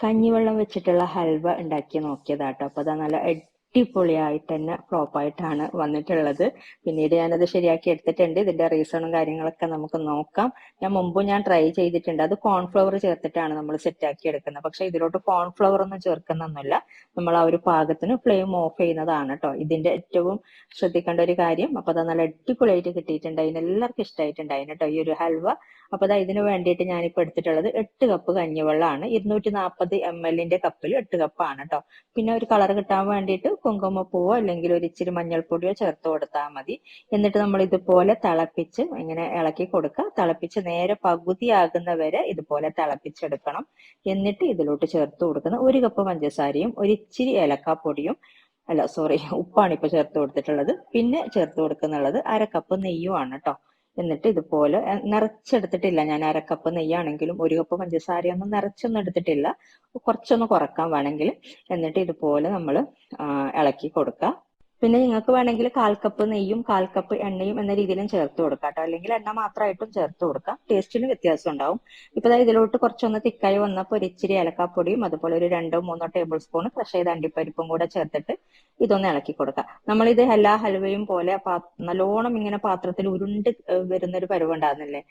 കഞ്ഞിവെള്ളം വെച്ചിട്ടുള്ള ഹൽവ ഉണ്ടാക്കി നോക്കിയതാട്ടോ. അപ്പൊ അതാ നല്ല അടിപൊളിയായിട്ട് തന്നെ ഫ്ലോപ്പ് ആയിട്ടാണ് വന്നിട്ടുള്ളത്. പിന്നീട് ഞാനത് ശരിയാക്കി എടുത്തിട്ടുണ്ട്. ഇതിന്റെ റീസണും കാര്യങ്ങളൊക്കെ നമുക്ക് നോക്കാം. ഞാൻ മുമ്പ് ഞാൻ ട്രൈ ചെയ്തിട്ടുണ്ട്. അത് കോൺഫ്ലവർ ചേർത്തിട്ടാണ് നമ്മൾ സെറ്റ് ആക്കി എടുക്കുന്നത്. പക്ഷെ ഇതിലോട്ട് കോൺഫ്ലവർ ഒന്നും ചേർക്കുന്നൊന്നുമില്ല. നമ്മൾ ആ ഒരു പാകത്തിന് ഫ്ലെയിം ഓഫ് ചെയ്യുന്നതാണ് കേട്ടോ ഇതിന്റെ ഏറ്റവും ശ്രദ്ധിക്കേണ്ട ഒരു കാര്യം അപ്പൊ അത് നല്ല അടിപൊളിയായിട്ട് കിട്ടിയിട്ടുണ്ട്. അതിന് എല്ലാവർക്കും കേട്ടോ ഈ ഒരു ഹൽവ. അപ്പൊ അതാ ഇതിന് വേണ്ടിയിട്ട് ഞാനിപ്പോ എടുത്തിട്ടുള്ളത് എട്ട് കപ്പ് കഞ്ഞിവെള്ളമാണ്. ഇരുന്നൂറ്റി നാൽപ്പത് എം എല്ലിന്റെ കപ്പിൽ എട്ട് കപ്പാണ് കേട്ടോ പിന്നെ ഒരു കളർ കിട്ടാൻ വേണ്ടിയിട്ട് കുങ്കുമപ്പൂവോ അല്ലെങ്കിൽ ഒരു ഇച്ചിരി മഞ്ഞൾപ്പൊടിയോ ചേർത്ത് കൊടുത്താൽ മതി. എന്നിട്ട് നമ്മൾ ഇതുപോലെ തിളപ്പിച്ച് ഇങ്ങനെ ഇളക്കി കൊടുക്കുക. തിളപ്പിച്ച് നേരെ പകുതിയാകുന്ന വരെ ഇതുപോലെ തിളപ്പിച്ചെടുക്കണം. എന്നിട്ട് ഇതിലോട്ട് ചേർത്ത് കൊടുക്കുന്ന ഒരു കപ്പ് പഞ്ചസാരയും ഒരു ഇച്ചിരി ഏലക്കാപ്പൊടിയും അല്ല സോറി ഉപ്പാണ് ഇപ്പൊ ചേർത്ത് കൊടുത്തിട്ടുള്ളത്. പിന്നെ ചേർത്ത് കൊടുക്കുന്നുള്ളത് അര കപ്പ് നെയ്യുമാണ് കേട്ടോ. എന്നിട്ട് ഇതുപോലെ നിറച്ചെടുത്തിട്ടില്ല ഞാൻ അരക്കപ്പ് കപ്പ് നെയ്യാണെങ്കിലും ഒരു കപ്പ് പഞ്ചസാരയൊന്നും നിറച്ചൊന്നും എടുത്തിട്ടില്ല. കുറച്ചൊന്ന് കുറയ്ക്കാൻ വേണമെങ്കിൽ. എന്നിട്ട് ഇതുപോലെ നമ്മൾ ഇളക്കി കൊടുക്കുക. പിന്നെ നിങ്ങൾക്ക് വേണമെങ്കിൽ കാൽ കപ്പ് നെയ്യും കാൽ കപ്പ് എണ്ണയും എന്ന രീതിയിലും ചേർത്ത് കൊടുക്കാം കേട്ടോ. അല്ലെങ്കിൽ എണ്ണ മാത്രമായിട്ടും ചേർത്ത് കൊടുക്കാം. ടേസ്റ്റിന് വ്യത്യാസം ഉണ്ടാവും. ഇപ്പൊ ഇതിലോട്ട് കുറച്ചൊന്ന് തിക്കായി വന്നപ്പോൾ ഒരു ഇച്ചിരി ഏലക്കാപ്പൊടിയും അതുപോലെ ഒരു രണ്ടോ മൂന്നോ ടേബിൾ സ്പൂൺ ഫ്രഷ് ചെയ്ത അണ്ടിപ്പരിപ്പും കൂടെ ചേർത്തിട്ട് ഇതൊന്ന് ഇളക്കി കൊടുക്കാം. നമ്മളിത് എല്ലാ ഹൽവയും പോലെ നല്ലോണം ഇങ്ങനെ പാത്രത്തിൽ ഉരുണ്ട് വരുന്ന ഒരു ഉണ്ടാകുന്നില്ലേ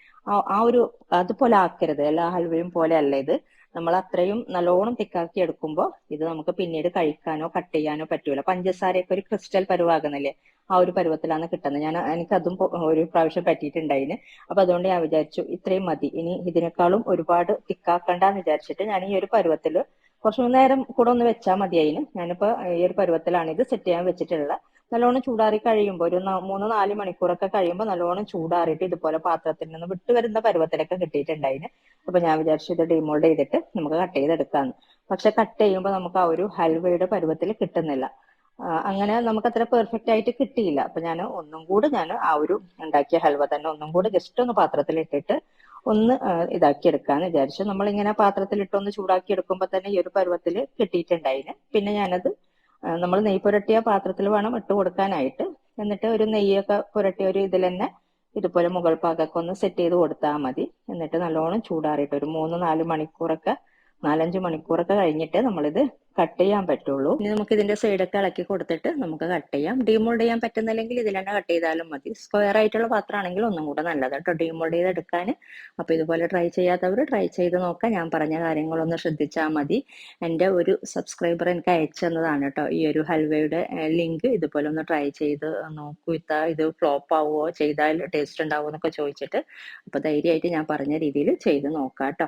ആ ഒരു അതുപോലെ ആക്കരുത്. എല്ലാ ഹൽവയും പോലെ അല്ല ഇത്. നമ്മൾ അത്രയും നല്ലോണം തിക്കാക്കി എടുക്കുമ്പോൾ ഇത് നമുക്ക് പിന്നീട് കഴിക്കാനോ കട്ട് ചെയ്യാനോ പറ്റൂല. പഞ്ചസാരയൊക്കെ ഒരു ക്രിസ്റ്റൽ പരുവാകുന്നില്ലേ? ആ ഒരു പരുവത്തിലാണ് കിട്ടുന്നത്. ഞാൻ എനിക്ക് അതും ഒരു പ്രാവശ്യം പറ്റിയിട്ടുണ്ടായിന്. അപ്പൊ അതുകൊണ്ട് ഞാൻ വിചാരിച്ചു ഇത്രയും മതി. ഇനി ഇതിനേക്കാളും ഒരുപാട് തിക്കാക്കണ്ടെന്ന് വിചാരിച്ചിട്ട് ഞാൻ ഈ ഒരു പരുവത്തിൽ കുറച്ചു നേരം കൂടെ ഒന്ന് വെച്ചാൽ മതി അതിന് ഞാനിപ്പോ ഈ ഒരു പരുവത്തിലാണ് ഇത് സെറ്റ് ചെയ്യാൻ വെച്ചിട്ടുള്ളത്. നല്ലോണം ചൂടാറി കഴിയുമ്പോൾ ഒരു മൂന്ന് നാല് മണിക്കൂറൊക്കെ കഴിയുമ്പോൾ നല്ലോണം ചൂടാറിയിട്ട് ഇതുപോലെ പാത്രത്തിൽ നിന്ന് വിട്ടു വരുന്ന പരുവത്തിലൊക്കെ കിട്ടിയിട്ടുണ്ടായിന്. അപ്പൊ ഞാൻ വിചാരിച്ചു ഇത് ഡിമോൾഡ് ചെയ്തിട്ട് നമുക്ക് കട്ട് ചെയ്തെടുക്കാന്ന്. പക്ഷെ കട്ട് ചെയ്യുമ്പോൾ നമുക്ക് ആ ഒരു ഹൽവയുടെ പരുവത്തിൽ കിട്ടുന്നില്ല. അങ്ങനെ നമുക്ക് അത്ര പെർഫെക്റ്റ് ആയിട്ട് കിട്ടിയില്ല. അപ്പൊ ഞാൻ ഒന്നും കൂടി ഞാൻ ആ ഒരു ഉണ്ടാക്കിയ ഹൽവ തന്നെ ഒന്നും കൂടി ജസ്റ്റ് ഒന്ന് പാത്രത്തിൽ ഇട്ടിട്ട് ഒന്ന് ഇതാക്കി എടുക്കാന്ന് വിചാരിച്ചു. നമ്മളിങ്ങനെ പാത്രത്തിൽ ഇട്ടൊന്ന് ചൂടാക്കി എടുക്കുമ്പോൾ തന്നെ ഈ ഒരു പരുവത്തിൽ കിട്ടിയിട്ടുണ്ടായിന്. പിന്നെ ഞാനത് നമ്മൾ നെയ്യ് പുരട്ടിയ പാത്രത്തിൽ വേണം ഇട്ട് കൊടുക്കാനായിട്ട്. എന്നിട്ട് ഒരു നെയ്യൊക്കെ പുരട്ടിയ ഒരു ഇതിൽ തന്നെ ഇതുപോലെ മുകൾ പാകൊക്കെ ഒന്ന് സെറ്റ് ചെയ്ത് കൊടുത്താൽ മതി. എന്നിട്ട് നല്ലോണം ചൂടാറിയിട്ട് ഒരു മൂന്ന് നാല് മണിക്കൂറൊക്കെ നാലഞ്ച് മണിക്കൂറൊക്കെ കഴിഞ്ഞിട്ട് നമ്മളിത് കട്ട് ചെയ്യാൻ പറ്റുള്ളൂ. ഇനി നമുക്ക് ഇതിന്റെ സൈഡൊക്കെ ഇളക്കി കൊടുത്തിട്ട് നമുക്ക് കട്ട് ചെയ്യാം. ഡീമോൾഡ് ചെയ്യാൻ പറ്റുന്നില്ലെങ്കിൽ ഇതിൽ തന്നെ കട്ട് ചെയ്താലും മതി. സ്ക്വയർ ആയിട്ടുള്ള പാത്രമാണെങ്കിൽ ഒന്നും കൂടെ നല്ലത് കേട്ടോ. ഡീമോൾഡ് ചെയ്ത് എടുക്കാൻ. അപ്പൊ ഇതുപോലെ ട്രൈ ചെയ്യാത്തവർ ട്രൈ ചെയ്ത് നോക്കാം. ഞാൻ പറഞ്ഞ കാര്യങ്ങളൊന്ന് ശ്രദ്ധിച്ചാൽ മതി. എന്റെ ഒരു സബ്സ്ക്രൈബർ എനിക്ക് അയച്ചു തന്നതാണ് കേട്ടോ. ഈ ഒരു ഹൽവയുടെ ലിങ്ക് ഇതുപോലെ ഒന്ന് ട്രൈ ചെയ്ത് നോക്കൂ. ഇത്ത ഇത് ഫ്ലോപ്പ് ആവുമോ ചെയ്താൽ ടേസ്റ്റ് ഉണ്ടാവുമോ എന്നൊക്കെ ചോദിച്ചിട്ട്. അപ്പൊ ധൈര്യമായിട്ട് ഞാൻ പറഞ്ഞ രീതിയിൽ ചെയ്ത് നോക്കാം കേട്ടോ.